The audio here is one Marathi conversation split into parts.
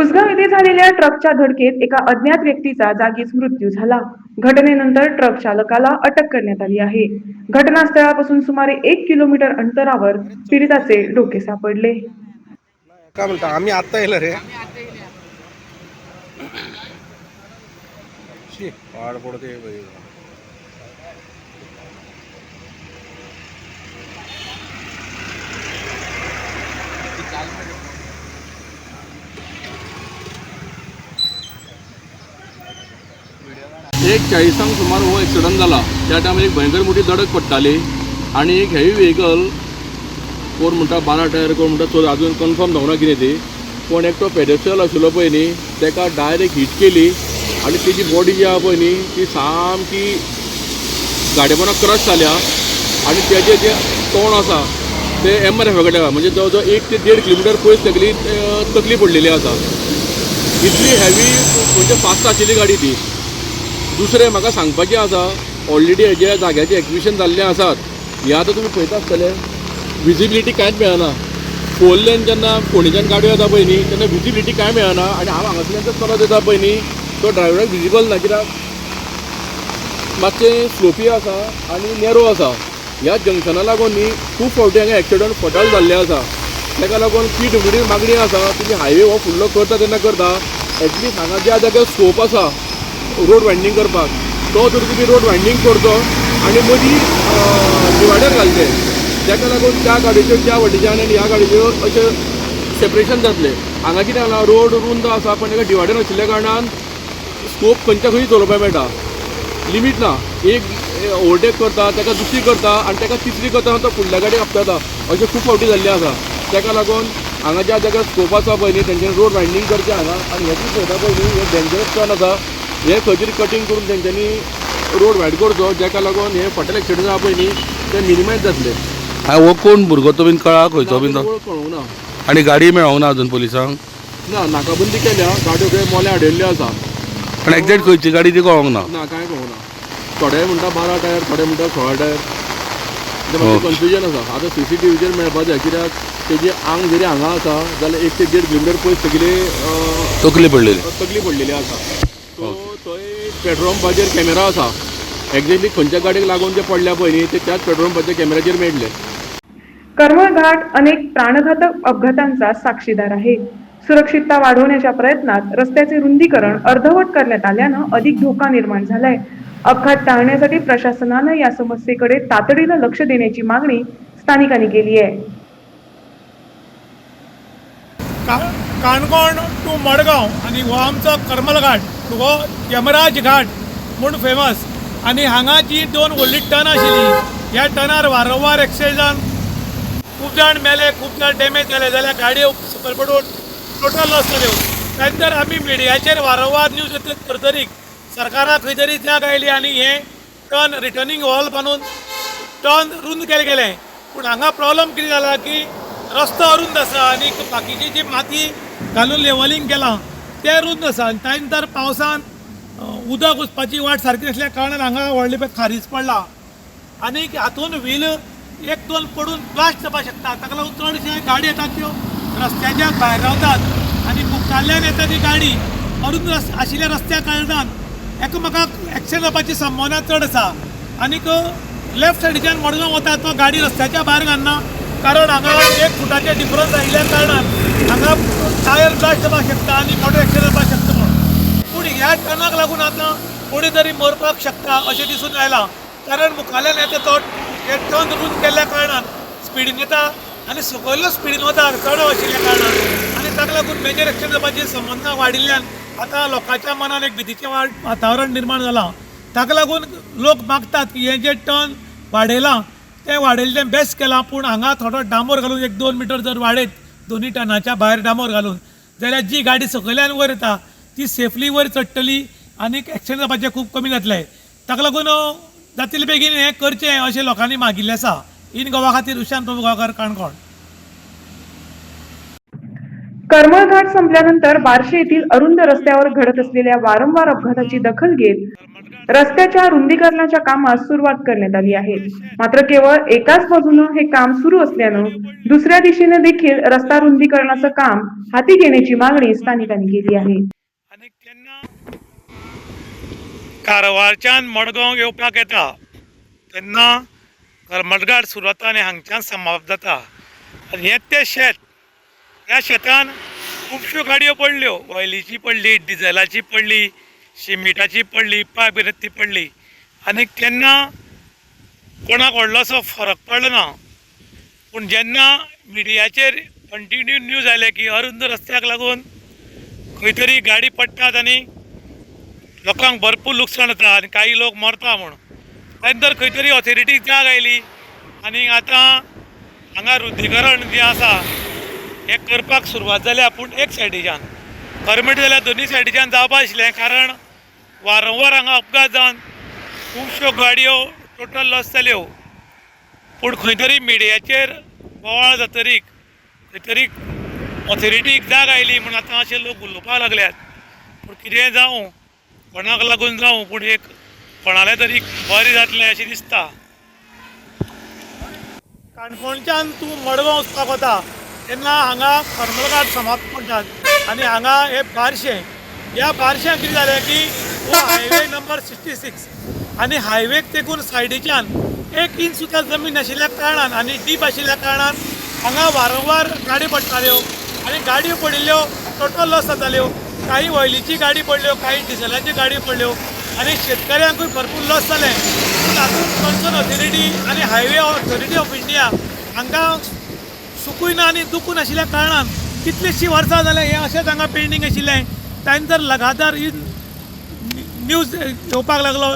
उसगाव येथे झालेल्या ट्रकच्या धडकेत एका अज्ञात व्यक्तीचा जागीच मृत्यू झाला. घटनेनंतर ट्रक चालकाला अटक करण्यात आली आहे. घटनास्थळापासून सुमारे एक किलोमीटर अंतरावर पीडिताचे डोके सापडले. काय म्हणता आम्ही आता येलं रे शी, पडते बाई. एक चाळीसांक सुमार हो एक्सिडंट जाला त्या टायमार एक भयंकर मोठी धडक पडटाली आनी एक हेवी व्हेकल कोण म्हणटा बारा टायर कोण म्हणटा चोर अजून कन्फर्म जावना कितें ती पण एकटो पेडेस्ट्रियल आशिल्लो पळय न्ही तेका डायरेक्ट हीट केली. आनी तेजी बॉडी जी आहा पळय न्ही ती सामकी गाडेपणा क्रश जाल्या आनी तेजें जें तोंड आसा ते एम आर एफा कडेन आहा. म्हणजे जवळ जवळ एक ते देड किलोमिटर पयस तकली तकली पडलेली आसा इतली हॅवी म्हणजे फास्ट आशिल्ली गाडी ती. दुसरें म्हाका सांगपाचें आसा ऑलरेडी हेज्या जाग्याचें एक्विशन जाल्लें आसात हें आतां तुमी पळयता आसतले. विजिबिलिटी कांयच मेळना. फोर लेन जेन्ना फोंडेच्यान गाडयो येता पळय न्ही तेन्ना विजिबिलिटी कांय मेळना. आनी हांव हांगासल्यान जर चलत येता पळय न्ही तो ड्रायव्हराक विजिबल ना. कित्याक? मातशें स्लोपी आसा आनी नेरो आसा. ह्या जंक्शना लागून न्ही खूब फावटी हांगा एक्सिडंट फटाल जाल्ले आसा. ताका लागून पी डब्ल्यू डी मागणी आसा. तुमी हायवे हो फुडलो करता तेन्ना करता. एटलीस्ट हांगा ज्या जाग्यार स्कोप आसा रोड वायंडींग करपाक. तो जर तुमी रोड वायंडींग करचो आनी मदीं डिवायडर घालचे. ताका लागून त्या गाडयेच्यो त्या वाटेच्यान आनी ह्या गाडयेच्यो अशें सेपरेशन जातलें. हांगा कितें जालां रोड रुंद आसा पण ताका डिवायडर आशिल्ल्या कारणान स्कोप खंयच्या खंय चलोवपाक मेळटा. लिमीट ना. एक ओवरटेक करता ताका दुसरी करता आनी ताका तिसरी करता तो फुडल्या गाडयेक आपटाता अशें खूब फावटी जाल्लें आसा. ताका लागून हांगा ज्या जाग्यार स्कोप आसा पळय न्ही तेंच्यानी रोड वायंडींग करचें हांगा आनी हे तुमी पळयता पळय न्ही हें डेंजरस टर्न आसा. हे खंय तरी कटींग करून तेंच्यांनी रोड वायड करचो जाका लागून हे फटल एक्सिडंट आहा पळय न्ही ते मिनिमायज जातले हा हो कोण? भुरगो तो बीन कळा खंयचो बीन तो? कळूंक ना. आनी गाडी मेळोंक ना अजून पुलिसांक? ना नाकाबंदी केल्या गाडयो खंय मोल्या हाडिल्ल्यो आसा पण एक्झॅक्ट खंयची? गाडी ती कळोंक ना. ना कांय कळूंक ना. थोडे म्हणटा बारा टायर थोडे म्हणटा सोळा टायर. कन्फ्युजन आसा आतां सी सी टी व्हीचेर मेळपा जाय कित्याक? तेजे आंग जरी हांगा आसा जाल्यार एक ते देड किलोमिटर पयस सगळे तकली पडलेली. तकली पडलेली आसा. पेट्रोल पंपाचेर कॅमेरा आसा. एक्झॅक्टली खंयच्या गाडयेक लागून ते पडल्या पळय न्ही ते त्याच पेट्रोल पंपाच्या कॅमेराचेर मेळटले. करमळ घाट अनेक प्राणघातक अपघातांचा साक्षीदार आहे. सुरक्षितता वाढवण्याच्या प्रयत्नात रस्त्याचे रुंदीकरण अर्धवट करण्यात आल्यानं अधिक धोका निर्माण झालाय. अपघात टाळण्यासाठी प्रशासनानं या समस्येकडे तातडीनं लक्ष देण्याची मागणी स्थानिकांनी केली आहे. का काणकोण टू मडगांव आनी हो आमचो करमल घाट. हो यमराज घाट म्हूण फेमस आनी हांगा जी दोन व्हडली टन आशिल्ली ह्या टर्नार वारंवार एक्सिडंट खूब जाण मेले खूब जाण डॅमेज जाले जाल्यार गाडयो सकयल टोटल लॉस जाल्यो त्यानंतर आमी मिडियाचेर वारंवार न्यूज करतरीक सरकाराक खंय तरी जाग आयली आनी हें टर्न रिटर्निंग हॉल बांदून टर्न रुंद केलें गेलें. पूण हांगा प्रॉब्लम कितें जाला की रस्तो अरुंद आसा आनी बाकीची जी माती घालून लेवलिंग केलां. ते रुंद आसा आनी त्या नंतर पावसान उदक वचपाची वाट सारकी नासल्या कारणान हांगा व्हडले पळय खारीज पडला. आनी हातून व्हील एक दोन पडून ब्लास्ट जावपाक शकता ताका लागून चडशे गाडी येतात त्यो. रस्त्याच्या भायर रावतात. आनी मुखाल्ल्यान येता ती गाडी. अरुंद रस आशिल्ल्या रस्त्या कारणान एकामेकाक एक्सिडंट जावपाची संभावना चड आसा. आनीक लेफ्ट सायडीच्यान मडगांव वता तो गाडी रस्त्याच्या भायर घालना. कारण हांगा एक फुटाचे डिफरन्स आयिल्ल्या कारणान. हांगा टायर ब्लास्ट जावपाक शकता आनी मोठो एक्सिडंट जावपाक शकता म्हणून पूण ह्या टर्नाक लागून आतां कोणी तरी मरपाक शकता अशें दिसून आयलां कारण मुखाल्यान येता तो हे टर्न रूंद केल्ल्या कारणान स्पिडीन येता आनी सकयलो स्पिडीन वता चड आशिल्ल्या कारणान आनी ताका लागून मेजर एक्शन जावपाची संबंदां वाडिल्ल्यान आतां लोकांच्या मनान एक भितीचें वाड वातावरण निर्माण जालां ताका लागून लोक मागतात की हें जें टर्न वाडयलां तें वाडयल्लें बेस्ट केलां. पूण हांगा थोडो डांबोर घालून एक दोन मिटर जर वाडयत दोनी टनाच्या भायर डामोर घालून. जाल्यार जी गाडी सकयल्यान वयर येता ती सेफली वयर चडटली आनी एक्सिडेंट जावपाचें खूब कमी जातलें ताका लागून जातले बेगीन हें करचें अशें लोकांनी मागिल्लें आसा इन गोवा खातीर उशांत प्रभू गांवकार काणकोण. करमळ घाट संपल्यानंतर बार्शी येथील अरुंद रस्त्यावर घडत असलेल्या वारंवार अपघाताची दखल घेत रस्त्याच्या रुंदीकरणाच्या कामास सुरुवात करण्यात आली आहे. मात्र केवळ एकाच बाजूनं हे काम सुरू असल्यानं दुसऱ्या दिशेने देखील रस्ता रुंदीकरणाचं काम हाती घेण्याची मागणी स्थानिकांनी केली आहे. कारवारच्यान मडगांव येवपाक येता तेन्ना करमटघाट सुरू जाता आनी हांगच्यान समाप्त जाता. आनी हें तें शेत ह्या शेतान खुबश्यो गाडयो पडल्यो. ऑयलीची पडली डिझेलाची पडली सिमिटाची पडली पायप ती पडली. आनी केन्ना कोणाक व्हडलोसो फरक पडलो ना. पूण जेन्ना मिडियाचेर कंटिन्यू न्यूज आयले की अरुंद रस्त्याक लागून खंय तरी गाडी पडटात आनी लोकांक भरपूर लुकसाण जाता आनी काही लोक मरता म्हूण. नंतर खंय तरी ऑथॉरिटीक जाग आयली. आनी आतां हांगा रुद्धीकरण जें आसा हें करपाक सुरवात जाल्या पूण एक सायडीच्यान. खरें जाल्यार दोनी सायडीच्यान जावपा आशिल्लें कारण वारंवार हांगा अपघात जावन खुबश्यो गाडयो टोटल लॉस जाल्यो हो. पूण खंय तरी मिडियाचेर बोवाळ जातरीक खंय तरी ऑथॉरिटीक जाग आयली म्हूण आतां अशे लोक उलोवपाक लागल्यात. पूण कितेंय जावं कोणाक लागून जावं पूण एक कोणाले तरी बरें जातलें अशें दिसता. काणकोणच्यान तूं मडगांव वचपाक वता. तेन्ना हांगा करमलघाट समाप्त म्हणटात आनी हांगा हे बारशें ह्या बारश्यां कितें जालें की हो हायवे नंबर सिक्स्टी सिक्स आनी हायवेक तेकून सायडीच्यान एक इंच सुद्दां जमीन नाशिल्ल्या कारणान आनी डीप आशिल्ल्या कारणान हांगा वारंवार गाडी पडटाल्यो आनी गाडयो पडिल्ल्यो टोटल लॉस जाताल्यो काही ऑयलीची गाडी पडल्यो काही डिझलाची गाडी पडल्यो आनी शेतकऱ्यांकूय भरपूर लॉस जालें पूण हातूंत कन्सर्न ऑथॉरिटी आनी हायवे ऑथॉरिटी ऑफ इंडिया हांकां सुकून ना आनी दुखूय नाशिल्ल्या कारणान कितलींशीं वर्सां जालें हें अशेंच हांगा पेंडींग आशिल्लें तांणी जर लगातार ही न्यूज येवपाक लागलो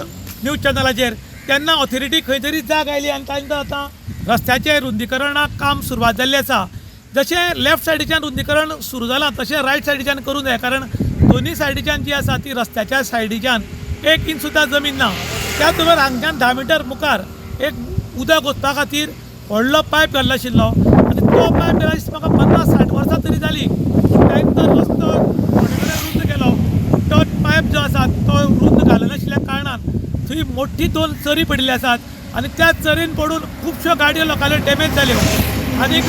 न्यूज चॅनलाचेर तेन्ना ऑथॉरिटी खंय तरी जाग आयली आनी तांणी तर आतां रस्त्याचें रुंदीकरणाक काम सुरवात जाल्लें आसा. जशें लेफ्ट सायडीच्यान रुंदीकरण सुरू जालां तशें रायट सायडीच्यान करूं जाय कारण दोनी सायडीच्यान जी आसा ती रस्त्याच्या सायडीच्यान एक इंच सुद्दां जमीन ना. त्याच बरोबर हांगच्यान धा मिटर मुखार एक उदक वचपा खातीर व्हडलो पायप घाल्लो आशिल्लो आनी तो पायप घाला म्हाका पन्नास साठ वर्सां तरी जाली तांणी तो रस्तो कडेन रुंद केलो. तो पायप जो आसा तो रुंद घालनाशिल्ल्या कारणान थंय मोठी दोन चरी पडिल्ली आसात आनी त्या चरीन पडून खुबश्यो गाडयो लोकांल्यो डॅमेज जाल्यो आनीक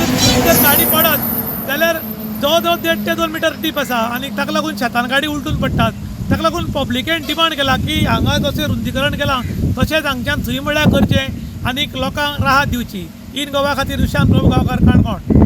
जर गाडी पडत जाल्यार जवळ जवळ देड ते दोन मिटर डीप आसा आनी ताका लागून शेतान गाडी उलटून पडटात ताका लागून पब्लिकेन डिमांड केला की हांगा जशें रुंदीकरण केलां तशेंच हांगच्यान थंय म्हळ्यार करचें आनीक लोकांक राहत दिवची. इन गोवा खातीर दुशांत प्रभू गांवकार काणकोण.